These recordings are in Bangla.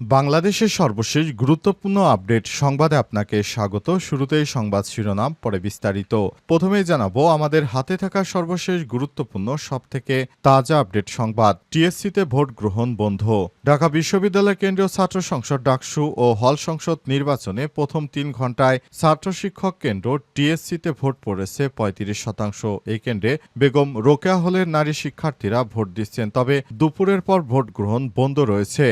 বাংলাদেশের সর্বশেষ গুরুত্বপূর্ণ আপডেট সংবাদে আপনাকে স্বাগত। শুরুতেই সংবাদ শিরোনাম, পরে বিস্তারিত। প্রথমেই জানাব, আমাদের হাতে থাকা সর্বশেষ গুরুত্বপূর্ণ, সবথেকে তাজা আপডেট সংবাদ। টিএসসিতে ভোট গ্রহণ বন্ধ। ঢাকা বিশ্ববিদ্যালয় কেন্দ্রীয় ছাত্র সংসদ ডাকসু ও হল সংসদ নির্বাচনে প্রথম তিন ঘন্টায় ছাত্র শিক্ষক কেন্দ্র টিএসসিতে ভোট পড়েছে পঁয়ত্রিশ শতাংশ। এই কেন্দ্রে বেগম রোকেয়া হলের নারী শিক্ষার্থীরা ভোট দিচ্ছেন, তবে দুপুরের পর ভোট গ্রহণ বন্ধ রয়েছে।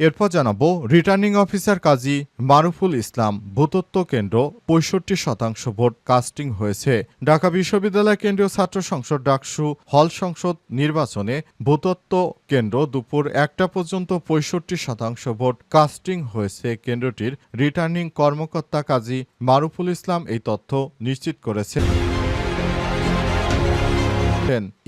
এরপর জানাব রিটার্নিং অফিসার কাজী মারুফুল ইসলাম, ভূতত্ত্ব কেন্দ্র, পঁয়ষট্টি শতাংশ ভোট কাস্টিং হয়েছে ঢাকা বিশ্ববিদ্যালয় কেন্দ্রীয় ছাত্র সংসদ ডাকসু হল সংসদ নির্বাচনে ভূতত্ত্ব কেন্দ্র দুপুর একটা পর্যন্ত পঁয়ষট্টি শতাংশ ভোট কাস্টিং হয়েছে কেন্দ্রটির রিটার্নিং কর্মকর্তা কাজী মারুফুল ইসলাম এই তথ্য নিশ্চিত করেন।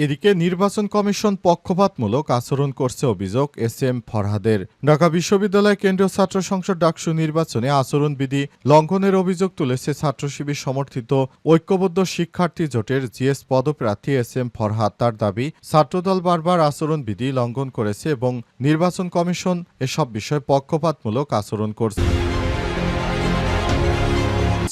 এদিকে নির্বাচন কমিশন পক্ষপাতমূলক আচরণ করছে অভিযোগ এস এম ফরহাদের। ঢাকা বিশ্ববিদ্যালয় কেন্দ্রীয় ছাত্র সংসদ ডাকসু নির্বাচনে আচরণবিধি লঙ্ঘনের অভিযোগ তুলেছে ছাত্র শিবির সমর্থিত ঐক্যবদ্ধ শিক্ষার্থী জোটের জিএস পদপ্রার্থী এস এম ফরহাদ। তার দাবি, ছাত্রদল বারবার আচরণবিধি লঙ্ঘন করেছে এবং নির্বাচন কমিশন এসব বিষয়ে পক্ষপাতমূলক আচরণ করছে।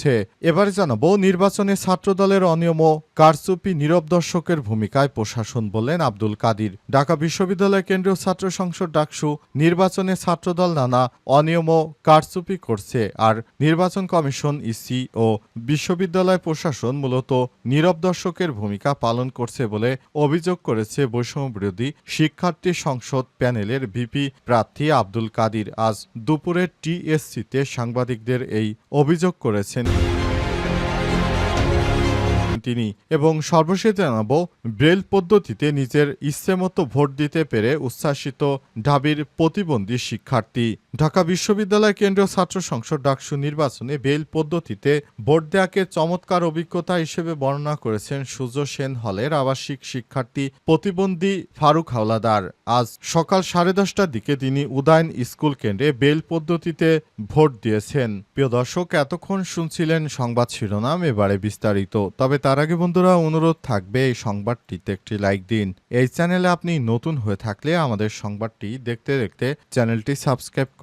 হচ্ছে এবারে জানাব, নির্বাচনে ছাত্রদলের অনিয়ম ও কারচুপি নীরব দর্শকের ভূমিকায় প্রশাসন বললেন আব্দুল কাদির। ঢাকা বিশ্ববিদ্যালয় কেন্দ্রীয় ছাত্র সংসদ ডাকসু নির্বাচনে ছাত্রদল নানা অনিয়ম ও কারচুপি করছে আর নির্বাচন কমিশন, ইসি ও বিশ্ববিদ্যালয় প্রশাসন মূলত নীরব দর্শকের ভূমিকা পালন করছে বলে অভিযোগ করেছে বৈষম্য বিরোধী শিক্ষার্থী সংসদ প্যানেলের ভিপি প্রার্থী আব্দুল কাদির। আজ দুপুরে টিএসসিতে সাংবাদিকদের এই অভিযোগ করেছেন তিনি, এবং সর্বশেষ জানাব, ব্রেল পদ্ধতিতে নিজের ইচ্ছেমতো ভোট দিতে পেরে উচ্ছ্বাসিত ঢাবির প্রতিবন্ধী শিক্ষার্থী। ঢাকা বিশ্ববিদ্যালয় কেন্দ্রীয় ছাত্র সংসদ ডাকসু নির্বাচনে বেল পদ্ধতিতে ভোট দেওয়াকে চমৎকার অভিজ্ঞতা হিসেবে বর্ণনা করেছেন সূর্য সেন হলের আবাসিক শিক্ষার্থী প্রতিবন্ধী ফারুক হাওলাদার। আজ সকাল সাড়ে দশটার দিকে তিনি উদয়ন স্কুল কেন্দ্রে বেল পদ্ধতিতে ভোট দিয়েছেন। প্রিয় দর্শক, এতক্ষণ শুনছিলেন সংবাদ শিরোনাম, এবারে বিস্তারিত। তবে তার আগে বন্ধুরা, অনুরোধ থাকবে এই সংবাদটিতে একটি লাইক দিন। এই চ্যানেলে আপনি নতুন হয়ে থাকলে আমাদের সংবাদটি দেখতে দেখতে চ্যানেলটি সাবস্ক্রাইব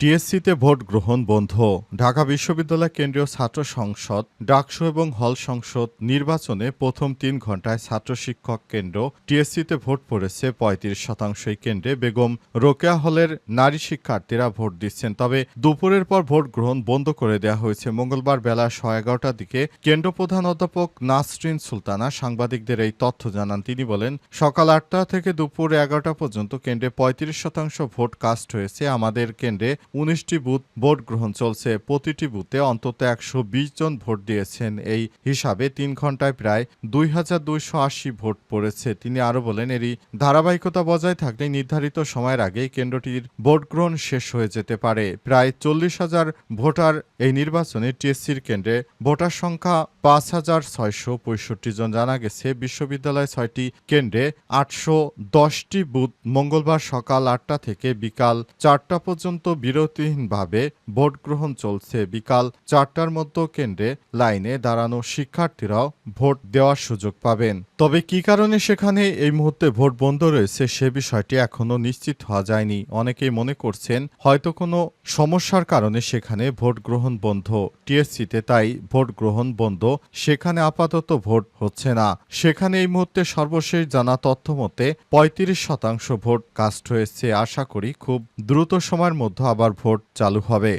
টিএসসিতে ভোট গ্রহণ বন্ধ। ঢাকা বিশ্ববিদ্যালয় কেন্দ্রীয় ছাত্র সংসদ, ডাকসু এবং হল সংসদ নির্বাচনে প্রথম তিন ঘন্টায় ছাত্র শিক্ষক কেন্দ্র, টিএসসিতে ভোট পড়েছে পঁয়ত্রিশ শতাংশ এই কেন্দ্রে। বেগম রোকেয়া হলের নারী শিক্ষার্থীরা ভোট দিচ্ছেন, তবে দুপুরের পর ভোট গ্রহণ বন্ধ করে দেওয়া হয়েছে। মঙ্গলবার বেলা সাড়ে এগারোটার দিকে কেন্দ্র প্রধান অধ্যাপক নাসরিন সুলতানা সাংবাদিকদের এই তথ্য জানান। তিনি বলেন, সকাল আটটা থেকে দুপুর এগারোটা পর্যন্ত কেন্দ্রে পঁয়ত্রিশ শতাংশ ভোট কাস্ট হয়েছে। আমাদের কেন্দ্রে উনিশটি বুথ ভোট গ্রহণ চলছে। প্রতিটি বুথে অন্তত একশো বিশ জন ভোট দিয়েছেন। এই হিসাবে তিন ঘন্টায় প্রায় দুই হাজার দুইশো আশি ভোট পড়েছে। তিনি আরও বলেন, এরই ধারাবাহিকতা বজায় থাকলে নির্ধারিত সময়ের আগেই কেন্দ্রটির ভোট গ্রহণ শেষ হয়ে যেতে পারে। প্রায় চল্লিশ হাজার ভোটার এই নির্বাচনে টিএসসির কেন্দ্রে ভোটার সংখ্যা পাঁচ হাজার ছয়শো পঁয়ষট্টি জন। জানা গেছে, বিশ্ববিদ্যালয় ছয়টি কেন্দ্রে আটশো দশটি বুথ মঙ্গলবার সকাল আটটা থেকে বিকাল চারটা পর্যন্ত বিরতিহীনভাবে ভোট গ্রহণ চলছে। বিকাল চারটার মধ্যে কেন্দ্রে লাইনে দাঁড়ানো শিক্ষার্থীরাও ভোট দেওয়ার সুযোগ পাবেন। তবে কি কারণে সেখানে এই মুহূর্তে ভোট বন্ধ রয়েছে সে বিষয়টি এখনও নিশ্চিত হওয়া যায়নি। অনেকেই মনে করছেন, হয়তো কোনো সমস্যার কারণে সেখানে ভোট গ্রহণ বন্ধ। টিএসসিতে তাই ভোট গ্রহণ বন্ধ, সেখানে আপাতত ভোট হচ্ছে না। সেখানে এই মুহূর্তে সর্বশেষ জানা তথ্য মতে পঁয়ত্রিশ শতাংশ ভোট কাস্ট হয়েছে। আশা করি খুব দ্রুত সময়ের মধ্যে আবার ভোট চালু হবে।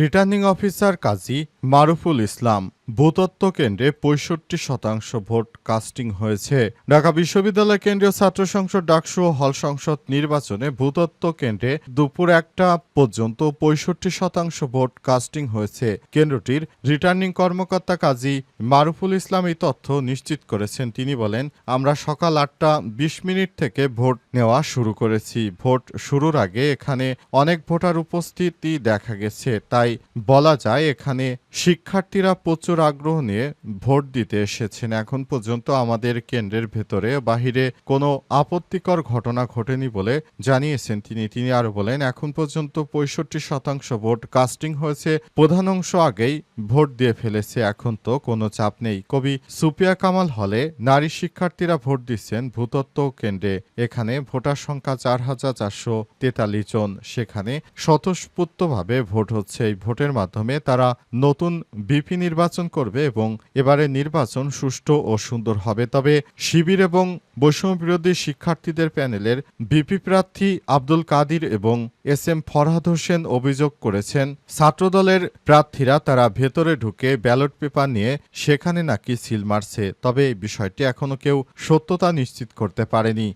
রিটার্নিং অফিসার কাজী মারুফুল ইসলাম ভূতত্ত্ব কেন্দ্রে পঁয়ষট্টি শতাংশ ভোট কাস্টিং হয়েছে। ঢাকা বিশ্ববিদ্যালয় কেন্দ্রীয় ছাত্র সংসদ ডাকসু হল সংসদ নির্বাচনে ভূতত্ত্ব কেন্দ্রে দুপুর একটা পর্যন্ত পঁয়ষট্টি শতাংশ ভোট কাস্টিং হয়েছে। কেন্দ্রটির রিটার্নিং কর্মকর্তা কাজী মারুফুল ইসলাম এই তথ্য নিশ্চিত করেছেন। তিনি বলেন, আমরা সকাল আটটা বিশ মিনিট থেকে ভোট নেওয়া শুরু করেছি। ভোট শুরুর আগে এখানে অনেক ভোটার উপস্থিতি দেখা গেছে। তাই বলা যায় এখানে শিক্ষার্থীরা প্রচুর আগ্রহ নিয়ে ভোট দিতে এসেছেন। এখন পর্যন্ত আমাদের কেন্দ্রের ভেতরে, বাহিরে কোনো আপত্তিকর ঘটনা ঘটেনি বলে জানিয়েছেন তিনি। তিনি আরও বলেন, এখন পর্যন্ত পঁয়ষট্টি শতাংশ ভোট কাস্টিং হয়েছে। প্রধান অংশ আগেই ভোট দিয়ে ফেলেছে, এখন তো কোনো চাপ নেই। কবি সুপিয়া কামাল হলে নারী শিক্ষার্থীরা ভোট দিচ্ছেন ভূতত্ত্ব কেন্দ্রে। এখানে ভোটার সংখ্যা চার হাজার চারশো তেতাল্লিশ জন। সেখানে স্বতঃস্ফূর্তভাবে ভোট হচ্ছে। এই ভোটের মাধ্যমে তারা নতুন বিপি নির্বাচন করবে এবং এবারে নির্বাচন সুষ্ঠু ও সুন্দর হবে। তবে শিবির এবং বৈষম্য বিরোধী শিক্ষার্থীদের প্যানেলের বিপি প্রার্থী আব্দুল কাদির এবং এস এম ফরহাদ হোসেন অভিযোগ করেছেন, ছাত্রদলের প্রার্থীরা তারা ভেতরে ঢুকে ব্যালট পেপার নিয়ে সেখানে নাকি সিল মারছে তবে এই বিষয়টি এখনও কেউ সত্যতা নিশ্চিত করতে পারেনি।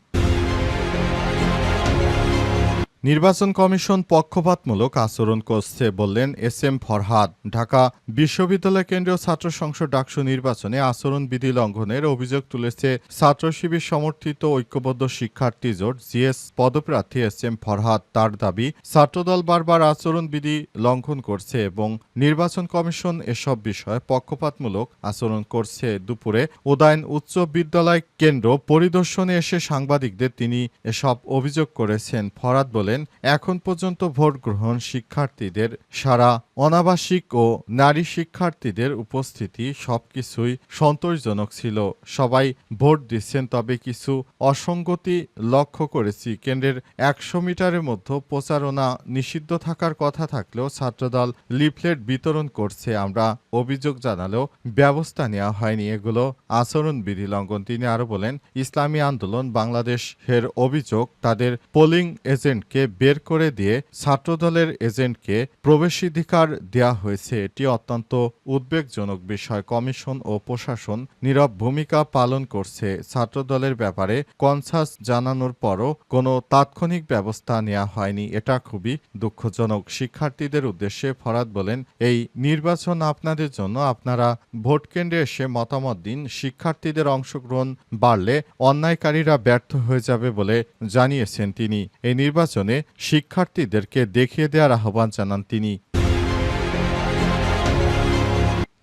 নির্বাচন কমিশন পক্ষপাতমূলক আচরণ করছে বললেন এস এম ফরহাদ। ঢাকা বিশ্ববিদ্যালয় কেন্দ্রীয় ছাত্র সংসদ ডাকসু নির্বাচনে আচরণবিধি লঙ্ঘনের অভিযোগ তুলেছে ছাত্র শিবির সমর্থিত ঐক্যবদ্ধ শিক্ষার্থী জোট জিএস পদপ্রার্থী এস এম ফরহাদ। তার দাবি, ছাত্রদল বারবার আচরণবিধি লঙ্ঘন করছে এবং নির্বাচন কমিশন এসব বিষয়ে পক্ষপাতমূলক আচরণ করছে। দুপুরে উদয়ন উচ্চ বিদ্যালয় কেন্দ্র পরিদর্শনে এসে সাংবাদিকদের তিনি এসব অভিযোগ করেছেন। ফরাদ বলেন এখন পর্যন্ত ভোট গ্রহণ শিক্ষার্থীদের সারা অনাবাসিক ও নারী শিক্ষার্থীদের উপস্থিতি সবকিছুই সন্তোষজনক ছিল। সবাই ভোট দিচ্ছেন, তবে কিছু অসঙ্গতি লক্ষ্য করেছি। কেন্দ্রের একশো মিটারের মধ্যে প্রচারণা নিষিদ্ধ থাকার কথা থাকলেও ছাত্রদল লিফলেট বিতরণ করছে। আমরা অভিযোগ জানালেও ব্যবস্থা নেওয়া হয়নি। এগুলো আচরণবিধি লঙ্ঘন। তিনি আরও বলেন, ইসলামী আন্দোলন বাংলাদেশের অভিযোগ, তাদের পোলিং এজেন্টকে বের করে দিয়ে ছাত্রদলের এজেন্টকে প্রবেশাধিকার দেয়া হয়েছে, এটি অত্যন্ত উদ্বেগজনক বিষয়। কমিশন ও প্রশাসন নীরব ভূমিকা পালন করছে। ছাত্রদলের ব্যাপারে কনসাস জানানোর পরও কোনো তাৎক্ষণিক ব্যবস্থা নেওয়া হয়নি। এটা খুবই দুঃখজনক। শিক্ষার্থীদের উদ্দেশ্যে ফরাদ বলেন, এই নির্বাচন আপনাদের জন্য, আপনারা ভোট কেন্দ্রে এসে মতামত দিন। শিক্ষার্থীদের অংশগ্রহণ বাড়লে অন্যায়কারীরা ব্যর্থ হয়ে যাবে বলে জানিয়েছেন তিনি। এই নির্বাচনে শিক্ষার্থীদেরকে দেখিয়ে দেওয়ার আহ্বান জানান তিনি।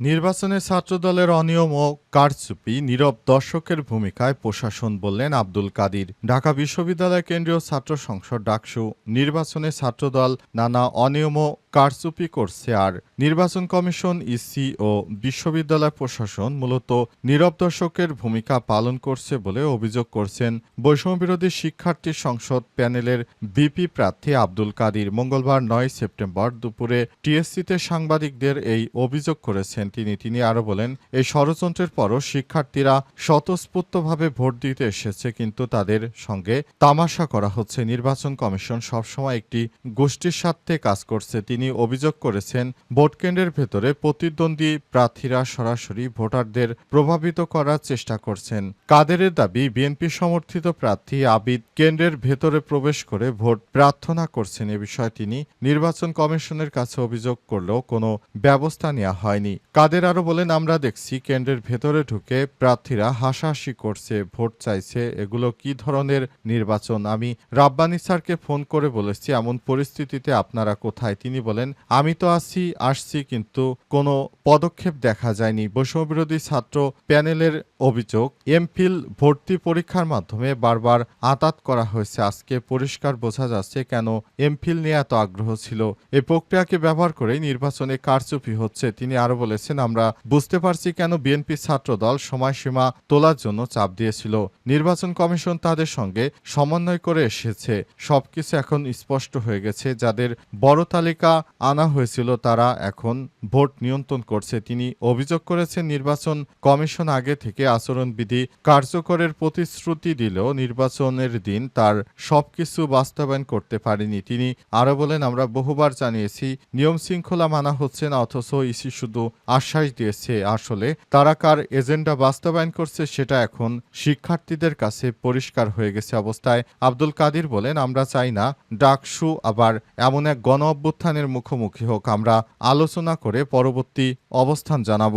নির্বাচনে ছাত্রদলের অনিয়ম ও কারচুপি নীরব দর্শকের ভূমিকায় প্রশাসন বললেন আব্দুল কাদির। ঢাকা বিশ্ববিদ্যালয় কেন্দ্রীয় ছাত্র সংসদ ডাকসু নির্বাচনে ছাত্রদল নানা অনিয়ম ও কারচুপি করছে আর নির্বাচন কমিশন, ইসি ও বিশ্ববিদ্যালয় প্রশাসন মূলত নীরব দর্শকের ভূমিকা পালন করছে বলে অভিযোগ করছেন বৈষম্যবিরোধী শিক্ষার্থী সংসদ প্যানেলের বিপি প্রার্থী আব্দুল কাদির। মঙ্গলবার নয় সেপ্টেম্বর দুপুরে টিএসসিতে সাংবাদিকদের এই অভিযোগ করেছেন তিনি তিনি আরও বলেন, এই ষড়যন্ত্রের পরও শিক্ষার্থীরা স্বতঃস্ফূর্তভাবে ভোট দিতে এসেছে, কিন্তু তাদের সঙ্গে তামাশা করা হচ্ছে। নির্বাচন কমিশন সবসময় একটি গোষ্ঠীর স্বার্থে কাজ করছে। তিনি অভিযোগ করেছেন, ভোট কেন্দ্রের ভেতরে প্রতিদ্বন্দ্বী প্রার্থীরা সরাসরি ভোটারদের প্রভাবিত করার চেষ্টা করছেন। কাদেরের দাবি, বিএনপি সমর্থিত প্রার্থী আবিদ কেন্দ্রের ভেতরে প্রবেশ করে ভোট প্রার্থনা করছেন। এ বিষয়ে তিনি নির্বাচন কমিশনের কাছে অভিযোগ করলেও কোনো ব্যবস্থা নেওয়া হয়নি। কাদের আরও বলেন, আমরা দেখছি কেন্দ্রের ভেতরে ঢুকে প্রার্থীরা হাসাহাসি করছে, ভোট চাইছে, এগুলো কি ধরনের নির্বাচন? আমি রাব্বানি স্যারকে ফোন করে বলেছি, এমন পরিস্থিতিতে আপনারা কোথায়? তিনি বলেন, আমি তো আছি, আসছি, কিন্তু কোনো পদক্ষেপ দেখা যায়নি। বৈষম্যবিরোধী ছাত্র প্যানেলের অভিযোগ, এমফিল ভর্তি পরীক্ষার মাধ্যমে বারবার আতাত করা হয়েছে। আজকে পরিষ্কার বোঝা যাচ্ছে কেন এমফিল নিয়ে এত আগ্রহ ছিল। এই প্রক্রিয়াকে ব্যবহার করে নির্বাচনে কারচুপি হচ্ছে। তিনি আরও বলেছেন, আমরা বুঝতে পারছি কেন বিএনপি ছাত্রদল সময়সীমা তোলার জন্য চাপ দিয়েছিল। নির্বাচন কমিশন তাদের সঙ্গে সমন্বয় করে এসেছে। সবকিছু এখন স্পষ্ট হয়ে গেছে। যাদের বড় তালিকা আনা হয়েছিল, তারা এখন ভোট নিয়ন্ত্রণ করছে। তিনি অভিযোগ করেছেন, নির্বাচন কমিশন আগে থেকে আচরণবিধি কার্যকরের প্রতিশ্রুতি দিলেও নির্বাচনের দিন তার সবকিছু বাস্তবায়ন করতে পারেনি। তিনি আরও বলেন, আমরা বহুবার জানিয়েছি, নিয়ম শৃঙ্খলা মানা হচ্ছে না, অথচ ইসি শুধু আশ্বাস দিয়েছে আসলে তারা কার এজেন্ডা বাস্তবায়ন করছে সেটা এখন শিক্ষার্থীদের কাছে পরিষ্কার হয়ে গেছে অবস্থায়। আব্দুল কাদির বলেন, আমরা চাই না ডাকসু আবার এমন এক গণ অভ্যুত্থানের মুখোমুখি হোক, আমরা আলোচনা করে পরবর্তী অবস্থান জানাব।